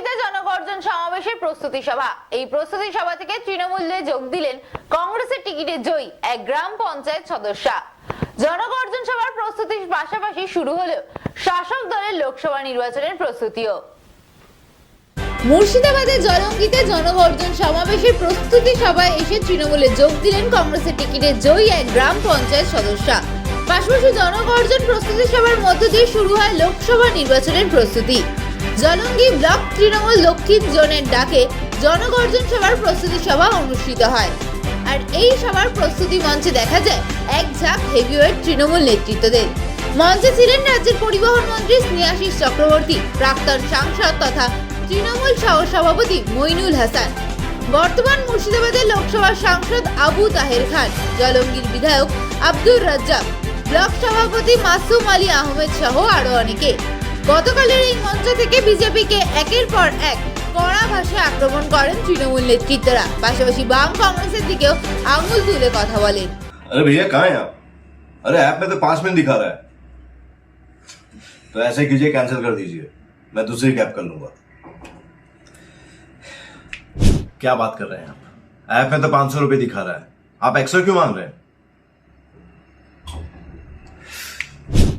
জলঙ্গিতে জনগর্জন সমাবেশের প্রস্তুতি সভা। এই প্রস্তুতি সভা থেকে তৃণমূলে যোগ দিলেন কংগ্রেসের টিকিটে জয়ী এক গ্রাম পঞ্চায়েত সদস্যা। জনগর্জন সভার প্রস্তুতির পাশাপাশি শুরু হলো শাসক দলের লোকসভা নির্বাচনের প্রস্তুতিও। মুর্শিদাবাদের জলঙ্গিতে জনগর্জন সমাবেশের প্রস্তুতি সভায় এসে তৃণমূলে যোগ দিলেন কংগ্রেসের টিকিটে জয়ী এক গ্রাম পঞ্চায়েত সদস্যা। পাশাপাশি জনগর্জন প্রস্তুতি সভার মধ্য দিয়ে শুরু হয় লোকসভা নির্বাচনের প্রস্তুতি। জলঙ্গি ব্লক তৃণমূল দক্ষিণ জোনের ডাকে জনগর্জন সভার প্রস্তুতি সভা অনুষ্ঠিত হয়। আর এই সভার প্রস্তুতি মঞ্চে দেখা যায় এক ঝাঁক হেভিওয়েট তৃণমূল নেতৃত্বদের। মঞ্চে ছিলেন রাজ্যের পরিবহন মন্ত্রী স্নেহাশিস চক্রবর্তী, প্রাক্তন সাংসদ তথা তৃণমূল সহ সভাপতি মইনুল হাসান। বর্তমান মুর্শিদাবাদের লোকসভার সাংসদ আবু তাহের খান, জলঙ্গির বিধায়ক আব্দুর রাজ্জাক, ব্লক সভাপতি মাসুম আলী আহমেদ সহ আরও অনেকে। গতকালের এই মঞ্চ থেকে বিজেপিকে একের পর এক কড়া ভাষায় আক্রমণ করেন তৃণমূল নেতৃত্বরা পাশাপাশি বাম কংগ্রেসের দিকেও আঙুল তুলে কথা বলেন अरे भैया कहाँ हैं आप अरे ऐप में तो पांच मिनट दिखा रहा है तो ऐसे कीजिए कैंसिल कर दीजिए मैं दूसरी कैब कर लूंगा क्या बात कर रहे हैं आप ऐप में तो पांच सौ रुपए दिखा रहा है आप एक्स्ट्रा क्यों मांग रहे हैं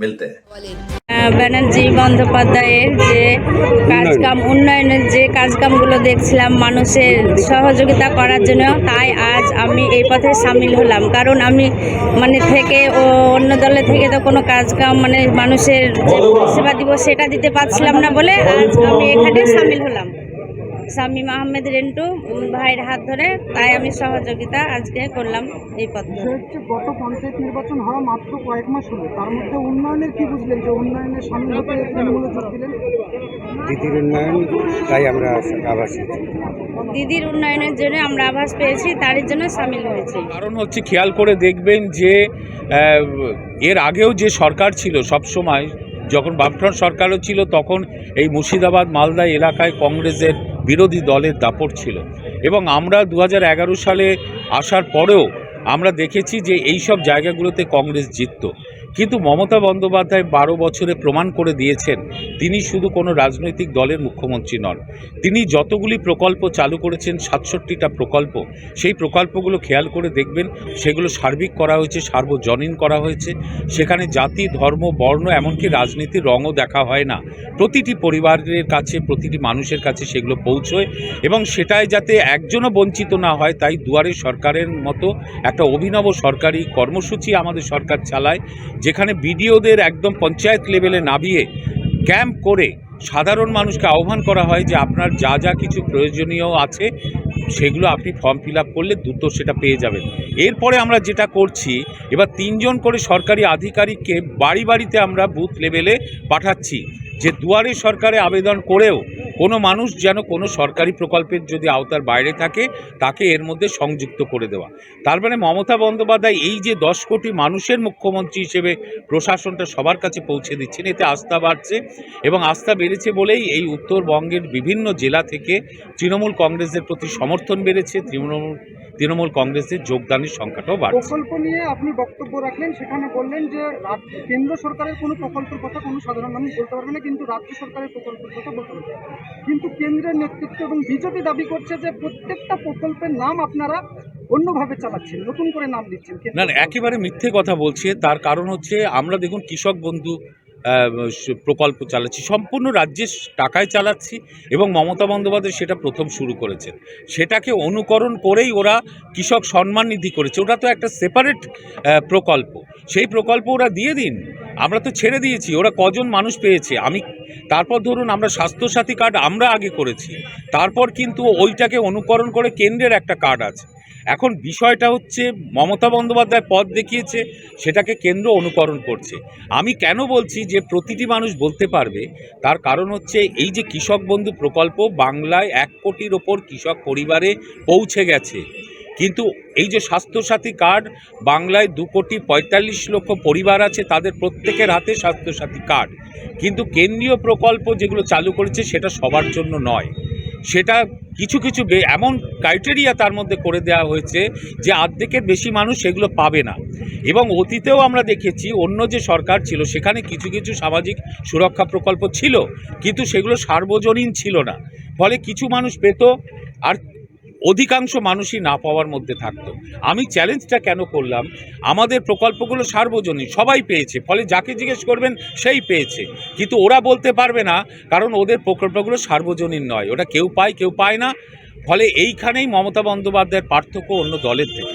মিলতে? ব্যানার্জি বন্দ্যোপাধ্যায়ের যে কাজকাম, উন্নয়নের যে কাজকামগুলো দেখছিলাম মানুষের সহযোগিতা করার জন্য, তাই আজ আমি এই পথে সামিল হলাম। কারণ আমি মানে থেকে ও অন্য দলে থেকে তো কোনো কাজকাম মানে মানুষের যে সেবা দিব সেটা দিতে পারছিলাম না বলে আজ আমি এখানে সামিল হলাম। শামীম আহমেদ রেন্টু ভাইয়ের হাত ধরে তাই আমি সহযোগিতা আজকে করলাম এই পথে গত পঞ্চায়েত নির্বাচন হওয়া মাত্র কয়েক মাস হলো। তার মধ্যে উন্নয়নের কি বুঝলেন যে উন্নয়নের দিলেন? দিদির উন্নয়ন তাই আমরা আবাসী দিদির উন্নয়নের জন্য আমরা আভাস পেয়েছি তার জন্য সামিল হয়েছি। কারণ হচ্ছে খেয়াল করে দেখবেন যে এর আগেও যে সরকার ছিল সব সময় যখন বামফ্রন্ট সরকারও ছিল তখন এই মুর্শিদাবাদ মালদা এলাকায় কংগ্রেসের বিরোধী দলের দাপট ছিল। এবং আমরা দু হাজার এগারো সালে আসার পরেও আমরা দেখেছি যে এই সব জায়গাগুলোতে কংগ্রেস জিততো। কিন্তু মমতা বন্দ্যোপাধ্যায় বারো বছরে প্রমাণ করে দিয়েছেন, তিনি শুধু কোনো রাজনৈতিক দলের মুখ্যমন্ত্রী নন। তিনি যতগুলি প্রকল্প চালু করেছেন, সাতষট্টিটা প্রকল্প, সেই প্রকল্পগুলো খেয়াল করে দেখবেন, সেগুলো সার্বিক করা হয়েছে, সার্বজনীন করা হয়েছে। সেখানে জাতি, ধর্ম, বর্ণ, এমনকি রাজনীতির রঙও দেখা হয় না। প্রতিটি পরিবারের কাছে, প্রতিটি মানুষের কাছে সেগুলো পৌঁছয় এবং সেটাই যাতে একজনও বঞ্চিত না হয়, তাই দুয়ারে সরকারের মতো একটা অভিনব সরকারি কর্মসূচি আমাদের সরকার চালায়। যেখানে বিডিওদের একদম পঞ্চায়েত লেভেলে নামিয়ে ক্যাম্প করে সাধারণ মানুষকে আহ্বান করা হয় যে আপনার যা যা কিছু প্রয়োজনীয় আছে সেগুলো আপনি ফর্ম ফিল করলে দ্রুত সেটা পেয়ে যাবেন। এরপরে আমরা যেটা করছি, এবার তিনজন করে সরকারি আধিকারিককে বাড়ি বাড়িতে আমরা বুথ লেভেলে পাঠাচ্ছি, যে দুয়ারে সরকারে আবেদন করেও কোনো মানুষ যেন কোনো সরকারি প্রকল্পের যদি আওতার বাইরে থাকে, তাকে এর মধ্যে সংযুক্ত করে দেওয়া। তার মানে মমতা বন্দ্যোপাধ্যায় এই যে দশ কোটি মানুষের মুখ্যমন্ত্রী হিসেবে প্রশাসনটা সবার কাছে পৌঁছে দিচ্ছেন, এতে আস্থা বাড়ছে এবং আস্থা বেড়েছে বলেই এই উত্তরবঙ্গের বিভিন্ন জেলা থেকে তৃণমূল কংগ্রেসের প্রতি সমর্থন বেড়েছে তৃণমূল তৃণমূল কংগ্রেসের যোগদানের সংখ্যাটাও বাড়ছে। প্রকল্প নিয়ে আপনি বক্তব্য রাখলেন সেখানে বললেন যে কেন্দ্র সরকারের কোনো প্রকল্পের কথা কোনো সাধারণ মানুষ বলতে পারবে না কিন্তু রাজ্য সরকারের প্রকল্পের কথা বলতে পারবে। কিন্তু কেন্দ্রের নেতৃত্ব এবং বিজেপি দাবি করছে যে প্রত্যেকটা প্রকল্পের নাম আপনারা অন্যভাবে চালাচ্ছেন নতুন করে নাম দিচ্ছেন। না না একেবারে মিথ্যে কথা বলছে তার কারণ হচ্ছে আমরা দেখুন কৃষক বন্ধু প্রকল্প চালাচ্ছি। সম্পূর্ণ রাজ্যের টাকায় চালাচ্ছি এবং মমতা বন্দ্যোপাধ্যায় সেটা প্রথম শুরু করেছেন। সেটাকে অনুকরণ করেই ওরা কৃষক সম্মান নিধি করেছে। ওটা তো একটা সেপারেট প্রকল্প। সেই প্রকল্প ওরা দিয়ে দিন। আমরা তো ছেড়ে দিয়েছি। ওরা কজন মানুষ পেয়েছে? আমি, তারপর ধরুন আমরা স্বাস্থ্যসাথী কার্ড আমরা আগে করেছি। তারপর কিন্তু ওইটাকে অনুকরণ করে কেন্দ্রের একটা কার্ড আছে। এখন বিষয়টা হচ্ছে মমতা বন্দ্যোপাধ্যায় পথ দেখিয়েছে, সেটাকে কেন্দ্র অনুকরণ করছে। আমি কেন বলছি যে প্রতিটি মানুষ বলতে পারবে, তার কারণ হচ্ছে এই যে কৃষক বন্ধু প্রকল্প বাংলায় এক কোটির ওপর কৃষক পরিবারে পৌঁছে গেছে। কিন্তু এই যে স্বাস্থ্যসাথী কার্ড, বাংলায় দু কোটি পঁয়তাল্লিশ লক্ষ পরিবার আছে, তাদের প্রত্যেকের হাতে স্বাস্থ্যসাথী কার্ড। কিন্তু কেন্দ্রীয় প্রকল্প যেগুলো চালু করেছে, সেটা সবার জন্য নয়। সেটা কিছু কিছু এমন ক্রাইটেরিয়া তার মধ্যে করে দেওয়া হয়েছে যে আর্ধেকের বেশি মানুষ সেগুলো পাবে না। এবং অতীতেও আমরা দেখেছি অন্য যে সরকার ছিল, সেখানে কিছু কিছু সামাজিক সুরক্ষা প্রকল্প ছিল, কিন্তু সেগুলো সার্বজনীন ছিল না। ফলে কিছু মানুষ পেত, আর অধিকাংশ মানুষই না পাওয়ার মধ্যে থাকতো। আমি চ্যালেঞ্জটা কেন করলাম? আমাদের প্রকল্পগুলো সার্বজনীন, সবাই পেয়েছে, ফলে যাকে জিজ্ঞেস করবেন সেই পেয়েছে। কিন্তু ওরা বলতে পারবে না, কারণ ওদের প্রকল্পগুলো সার্বজনীন নয়। ওটা কেউ পায় কেউ পায় না। ফলে এইখানেই মমতা বন্দ্যোপাধ্যায়ের পার্থক্য অন্য দলের থেকে।